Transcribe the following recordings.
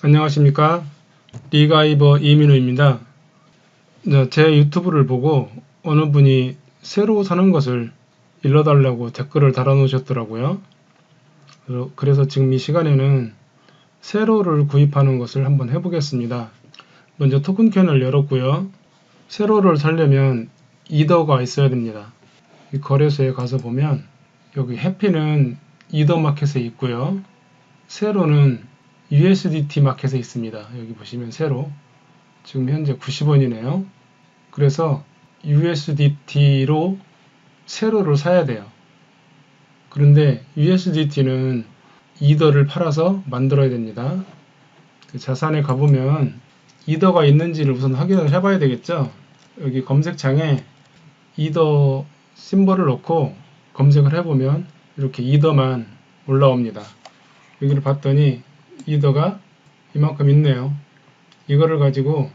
안녕하십니까? 리가이버 이민우입니다. 네, 제 유튜브를 보고 어느 분이 새로 사는 것을 일러달라고 댓글을 달아 놓으셨더라고요. 그래서 지금 이 시간에는 세로를 구입하는 것을 한번 해보겠습니다. 먼저 토큰캔을 열었고요. 세로를 살려면 이더가 있어야 됩니다. 이 거래소에 가서 보면 여기 해피는 이더 마켓에 있고요. 세로는 USDT 마켓에 있습니다. 여기 보시면 세로 지금 현재 90원이네요. 그래서 USDT로 세로를 사야 돼요. 그런데 USDT는 이더를 팔아서 만들어야 됩니다. 그 자산에 가보면 이더가 있는지를 우선 확인을 해봐야 되겠죠. 여기 검색창에 이더 심벌을 넣고 검색을 해보면 이렇게 이더만 올라옵니다. 여기를 봤더니 이더가 이만큼 있네요. 이거를 가지고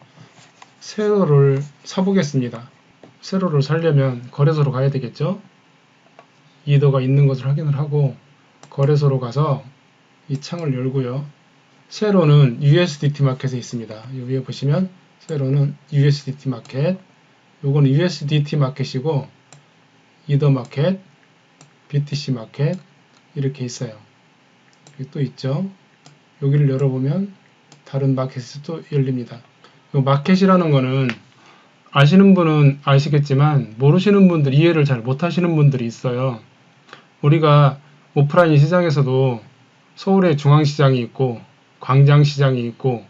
세로를 사보겠습니다. 세로를 살려면 거래소로 가야 되겠죠? 이더가 있는 것을 확인을 하고 거래소로 가서 이 창을 열고요. 세로는 USDT 마켓에 있습니다. 여기 위에 보시면 세로는 USDT 마켓 요거는 USDT 마켓이고 이더 마켓, BTC 마켓 이렇게 있어요. 또 있죠. 여기를 열어보면 다른 마켓이 또 열립니다. 마켓이라는 거는 아시는 분은 아시겠지만 모르시는 분들 이해를 잘 못하시는 분들이 있어요. 우리가 오프라인 시장에서도 서울에 중앙시장이 있고 광장시장이 있고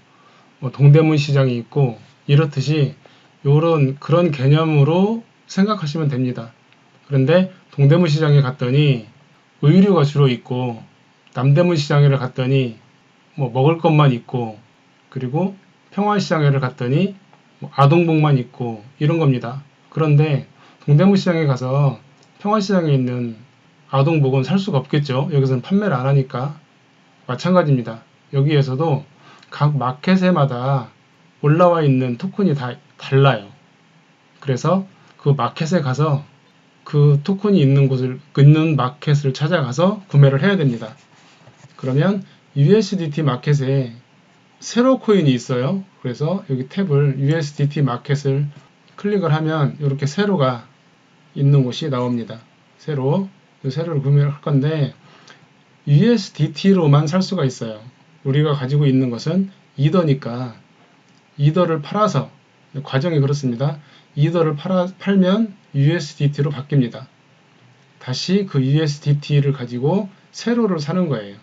뭐 동대문 시장이 있고 이렇듯이 이런 그런 개념으로 생각하시면 됩니다. 그런데 동대문 시장에 갔더니 의류가 주로 있고 남대문 시장에 갔더니 뭐 먹을 것만 있고 그리고 평화시장에를 갔더니 뭐 아동복만 있고 이런 겁니다. 그런데 동대문 시장에 가서 평화시장에 있는 아동복은 살 수가 없겠죠. 여기서는 판매를 안 하니까 마찬가지입니다. 여기에서도 각 마켓에마다 올라와 있는 토큰이 다 달라요. 그래서 그 마켓에 가서 그 토큰이 있는 곳을 있는 마켓을 찾아가서 구매를 해야 됩니다. 그러면 USDT 마켓에 세로 코인이 있어요. 그래서 여기 탭을 USDT 마켓을 클릭을 하면 이렇게 세로가 있는 곳이 나옵니다. 세로. 이 세로를 구매할 건데 USDT로만 살 수가 있어요. 우리가 가지고 있는 것은 이더니까 이더를 팔아서 과정이 그렇습니다. 이더를 팔아, 팔면 USDT로 바뀝니다. 다시 그 USDT를 가지고 세로를 사는 거예요.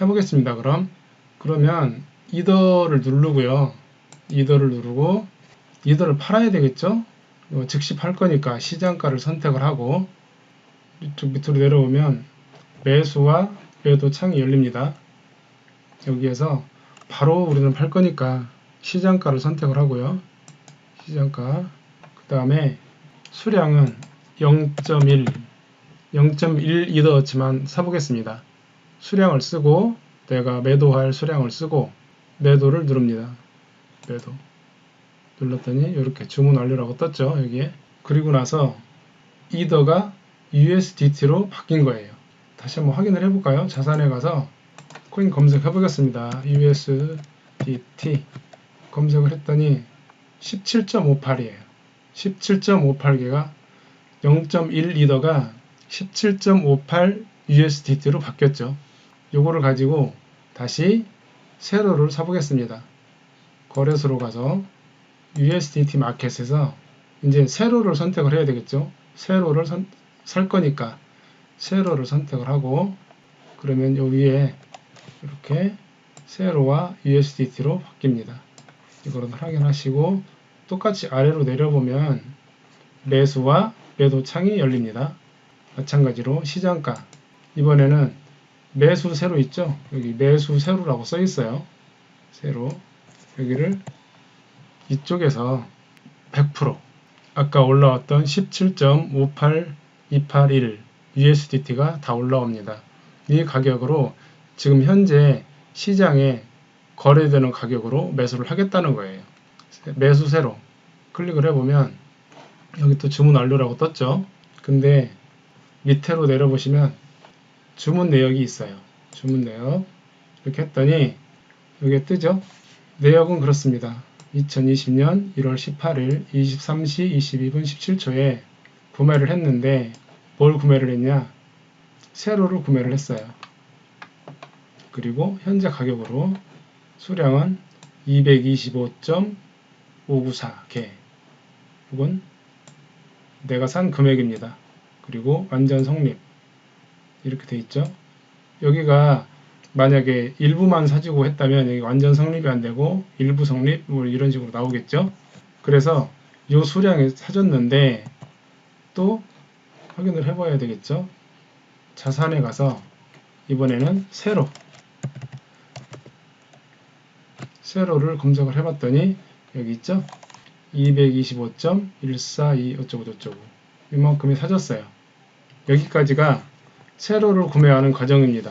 해보겠습니다. 그럼 그러면 이더를 누르고요. 이더를 누르고 이더를 팔아야 되겠죠? 즉시 팔 거니까 시장가를 선택을 하고 이쪽 밑으로 내려오면 매수와 매도 창이 열립니다. 여기에서 바로 우리는 팔 거니까 시장가를 선택을 하고요. 시장가 그 다음에 수량은 0.1 0.1 이더치만 사보겠습니다. 수량을 쓰고 내가 매도할 수량을 쓰고 매도를 누릅니다. 매도 눌렀더니 이렇게 주문 완료라고 떴죠. 여기에 그리고 나서 이더가 USDT로 바뀐 거예요. 다시 한번 확인을 해볼까요? 자산에 가서 코인 검색해 보겠습니다. USDT 검색을 했더니 17.58이에요. 17.58개가 0.1 이더가 17.58 USDT로 바뀌었죠. 요거를 가지고 다시 세로를 사보겠습니다. 거래소로 가서 USDT 마켓에서 이제 세로를 선택을 해야 되겠죠. 세로를 선, 살 거니까 세로를 선택을 하고 그러면 요 위에 이렇게 세로와 USDT로 바뀝니다. 이거를 확인하시고 똑같이 아래로 내려보면 매수와 매도 창이 열립니다. 마찬가지로 시장가 이번에는 매수 세로 있죠? 여기 매수 세로라고 써 있어요. 세로. 여기를 이쪽에서 100% 아까 올라왔던 17.58281 USDT가 다 올라옵니다. 이 가격으로 지금 현재 시장에 거래되는 가격으로 매수를 하겠다는 거예요. 매수 세로 클릭을 해보면 여기 또 주문 완료라고 떴죠. 근데 밑으로 내려보시면 주문 내역이 있어요. 주문 내역. 이렇게 했더니 이게 뜨죠? 내역은 그렇습니다. 2020년 1월 18일 23시 22분 17초에 구매를 했는데 뭘 구매를 했냐? 세로를 구매를 했어요. 그리고 현재 가격으로 수량은 225.594개 이건 내가 산 금액입니다. 그리고 완전 성립 이렇게 돼 있죠. 여기가 만약에 일부만 사지고 했다면 여기 완전 성립이 안 되고 일부 성립 뭐 이런 식으로 나오겠죠. 그래서 이 수량에 사줬는데 또 확인을 해봐야 되겠죠. 자산에 가서 이번에는 세로 세로를 검색을 해봤더니 여기 있죠. 225.142 어쩌고 저쩌고 이만큼이 사줬어요. 여기까지가 세로를 구매하는 과정입니다.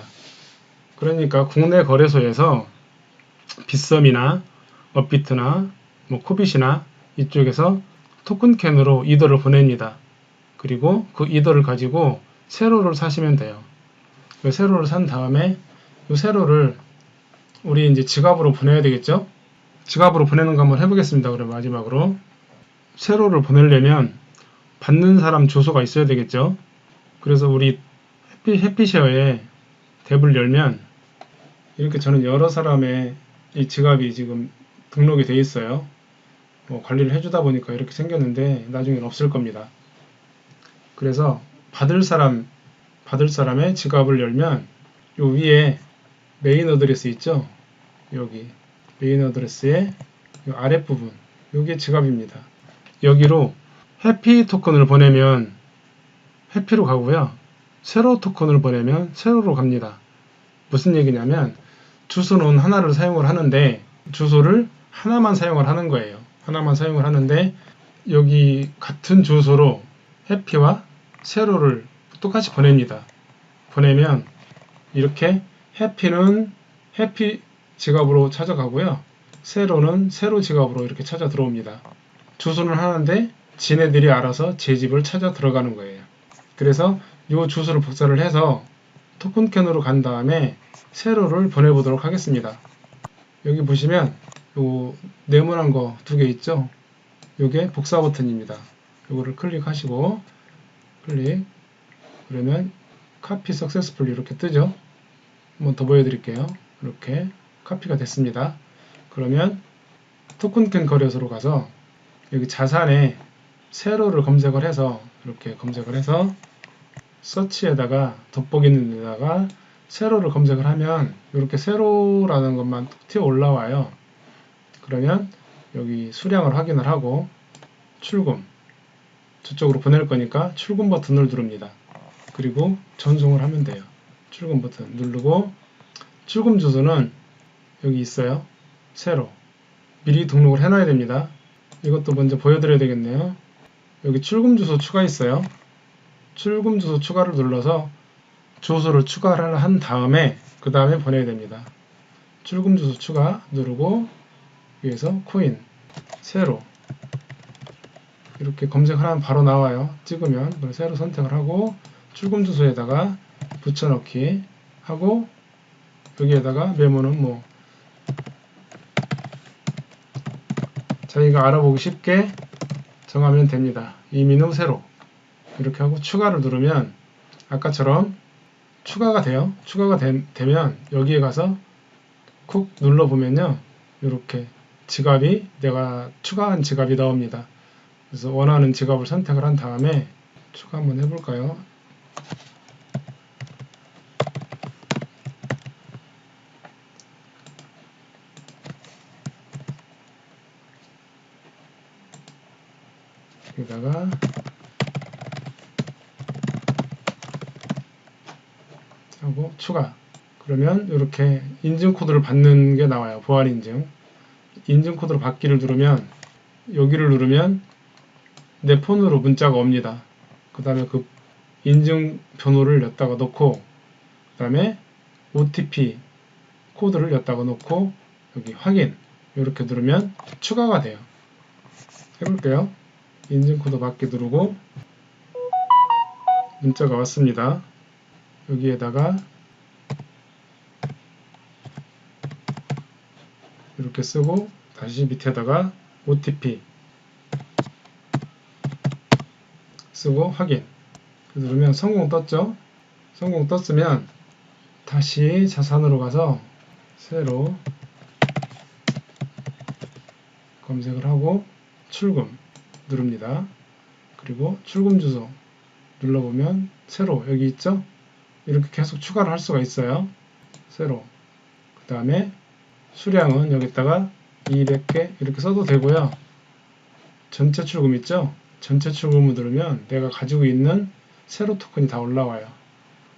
그러니까 국내 거래소에서 빗썸이나 업비트나 뭐 코빗이나 이쪽에서 토큰캔으로 이더를 보냅니다. 그리고 그 이더를 가지고 세로를 사시면 돼요. 그 세로를 산 다음에 이 세로를 우리 이제 지갑으로 보내야 되겠죠? 지갑으로 보내는 거 한번 해보겠습니다. 그럼 마지막으로 세로를 보내려면 받는 사람 주소가 있어야 되겠죠? 그래서 우리 해피, 해피쉐어에 탭을 열면 이렇게 저는 여러 사람의 이 지갑이 지금 등록이 돼 있어요. 뭐 관리를 해주다 보니까 이렇게 생겼는데 나중엔 없을 겁니다. 그래서 받을 사람 받을 사람의 지갑을 열면 요 위에 메인 어드레스 있죠? 여기 메인 어드레스의 요 아랫부분 요게 지갑입니다. 여기로 해피 토큰을 보내면 해피로 가고요. 세로 토큰을 보내면 세로로 갑니다. 무슨 얘기냐면 주소는 하나를 사용을 하는데 주소를 하나만 사용을 하는 거예요. 하나만 사용을 하는데 여기 같은 주소로 해피와 세로를 똑같이 보냅니다. 보내면 이렇게 해피는 해피 지갑으로 찾아가고요. 세로는 세로 지갑으로 이렇게 찾아 들어옵니다. 주소는 하나인데 지네들이 알아서 제 집을 찾아 들어가는 거예요. 그래서 이 주소를 복사를 해서 토큰캔으로 간 다음에 세로를 보내보도록 하겠습니다. 여기 보시면 요 네모난 거 두 개 있죠? 요게 복사 버튼입니다. 요거를 클릭하시고 클릭 그러면 카피 석세스풀 이렇게 뜨죠? 한번 더 보여드릴게요. 이렇게 카피가 됐습니다. 그러면 토큰캔 거래소로 가서 여기 자산에 세로를 검색을 해서 이렇게 검색을 해서 서치에다가 돋보기 있는 데다가 세로를 검색을 하면 이렇게 세로라는 것만 툭 튀어 올라와요. 그러면 여기 수량을 확인을 하고 출금 저쪽으로 보낼 거니까 출금 버튼을 누릅니다. 그리고 전송을 하면 돼요. 출금 버튼 누르고 출금 주소는 여기 있어요. 세로 미리 등록을 해놔야 됩니다. 이것도 먼저 보여드려야 되겠네요. 여기 출금 주소 추가 있어요. 출금 주소 추가를 눌러서 주소를 추가를 한 다음에 그 다음에 보내야 됩니다. 출금 주소 추가 누르고 위에서 코인 세로 이렇게 검색을 하면 바로 나와요. 찍으면 그걸 세로 선택을 하고 출금 주소에다가 붙여넣기 하고 여기에다가 메모는 뭐 자기가 알아보기 쉽게 정하면 됩니다. 이민우 세로 이렇게 하고 추가를 누르면 아까처럼 추가가 돼요. 추가가 되, 면 여기에 가서 쿡 눌러보면요. 이렇게 지갑이 내가 추가한 지갑이 나옵니다. 그래서 원하는 지갑을 선택을 한 다음에 추가 한번 해볼까요? 여기다가 하고 추가. 그러면 이렇게 인증 코드를 받는 게 나와요. 보안 인증. 인증 코드로 받기를 누르면 여기를 누르면 내 폰으로 문자가 옵니다. 그 다음에 그 인증 번호를 엿다가 넣고 그 다음에 OTP 코드를 엿다가 넣고 여기 확인. 이렇게 누르면 추가가 돼요. 해볼게요. 인증 코드 받기 누르고 문자가 왔습니다 여기에다가 이렇게 쓰고 다시 밑에다가 OTP 쓰고 확인. 누르면 성공 떴죠? 성공 떴으면 다시 자산으로 가서 새로 검색을 하고 출금 누릅니다. 그리고 출금 주소 눌러보면 새로 여기 있죠 이렇게 계속 추가를 할 수가 있어요. 새로. 그 다음에 수량은 여기다가 200개 이렇게 써도 되고요. 전체 출금 있죠? 전체 출금을 누르면 내가 가지고 있는 세로 토큰이 다 올라와요.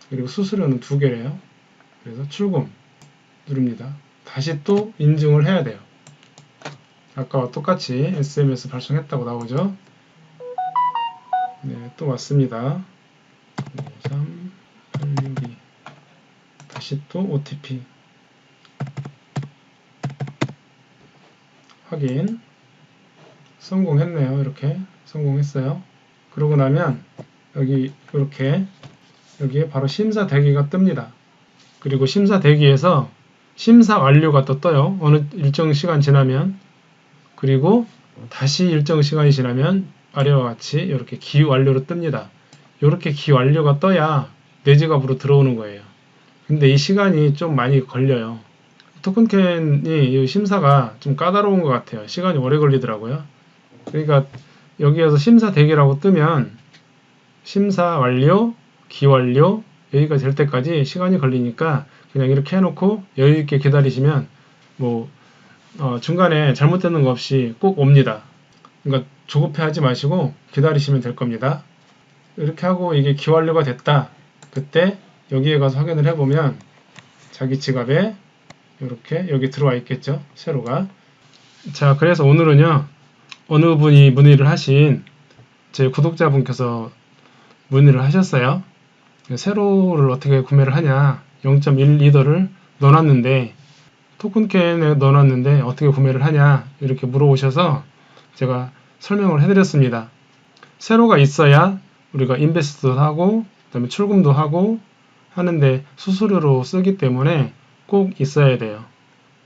그리고 수수료는 두 개래요. 그래서 출금 누릅니다. 다시 또 인증을 해야 돼요. 아까와 똑같이 SMS 발송했다고 나오죠? 네, 또 왔습니다 다시 또 OTP 확인. 성공했네요. 이렇게 성공했어요. 그러고 나면 여기 이렇게 여기에 바로 심사 대기가 뜹니다. 그리고 심사 대기에서 심사 완료가 또 떠요. 어느 일정 시간 지나면. 그리고 다시 일정 시간이 지나면 아래와 같이 이렇게 기 완료로 뜹니다. 이렇게 기 완료가 떠야 내 지갑으로 들어오는 거예요 근데 이 시간이 좀 많이 걸려요 토큰캔이 이 심사가 좀 까다로운 것 같아요 시간이 오래 걸리더라고요 그러니까 여기에서 심사 대기라고 뜨면 심사 완료, 기완료 여기가 될 때까지 시간이 걸리니까 그냥 이렇게 해놓고 여유 있게 기다리시면 뭐 어, 중간에 잘못되는 거 없이 꼭 옵니다. 그러니까 조급해하지 마시고 기다리시면 될 겁니다. 이렇게 하고 이게 기완료가 됐다. 그때 여기에 가서 확인을 해보면 자기 지갑에 이렇게 여기 들어와 있겠죠. 세로가. 자, 그래서 오늘은요. 어느 분이 문의를 하신 제 구독자분께서 문의를 하셨어요. 세로를 어떻게 구매를 하냐. 0.1 리더를 넣어놨는데 토큰캔에 넣어놨는데 어떻게 구매를 하냐 이렇게 물어보셔서 제가 설명을 해드렸습니다. 세로가 있어야 우리가 인베스트도 하고 그다음에 출금도 하고 하는데 수수료로 쓰기 때문에 꼭 있어야 돼요.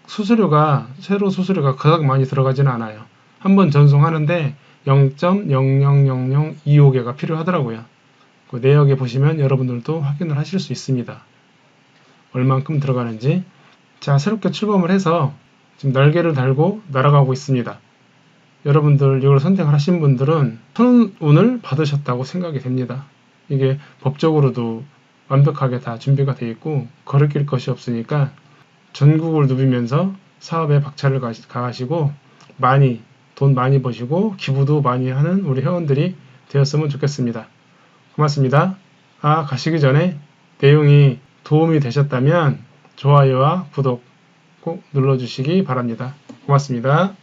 수수료가 세로 수수료가 그닥 많이 들어가지는 않아요. 한번 전송하는데 0.000025개가 필요하더라고요. 그 내역에 보시면 여러분들도 확인을 하실 수 있습니다. 얼만큼 들어가는지. 자, 새롭게 출범을 해서 지금 날개를 달고 날아가고 있습니다. 여러분들 이걸 선택을 하신 분들은 선운을 받으셨다고 생각이 됩니다. 이게 법적으로도 완벽하게 다 준비가 되어 있고 거리낄 것이 없으니까 전국을 누비면서 사업에 박차를 가하시고 많이 돈 많이 버시고 기부도 많이 하는 우리 회원들이 되었으면 좋겠습니다. 고맙습니다. 아 가시기 전에 내용이 도움이 되셨다면 좋아요와 구독 꼭 눌러주시기 바랍니다. 고맙습니다.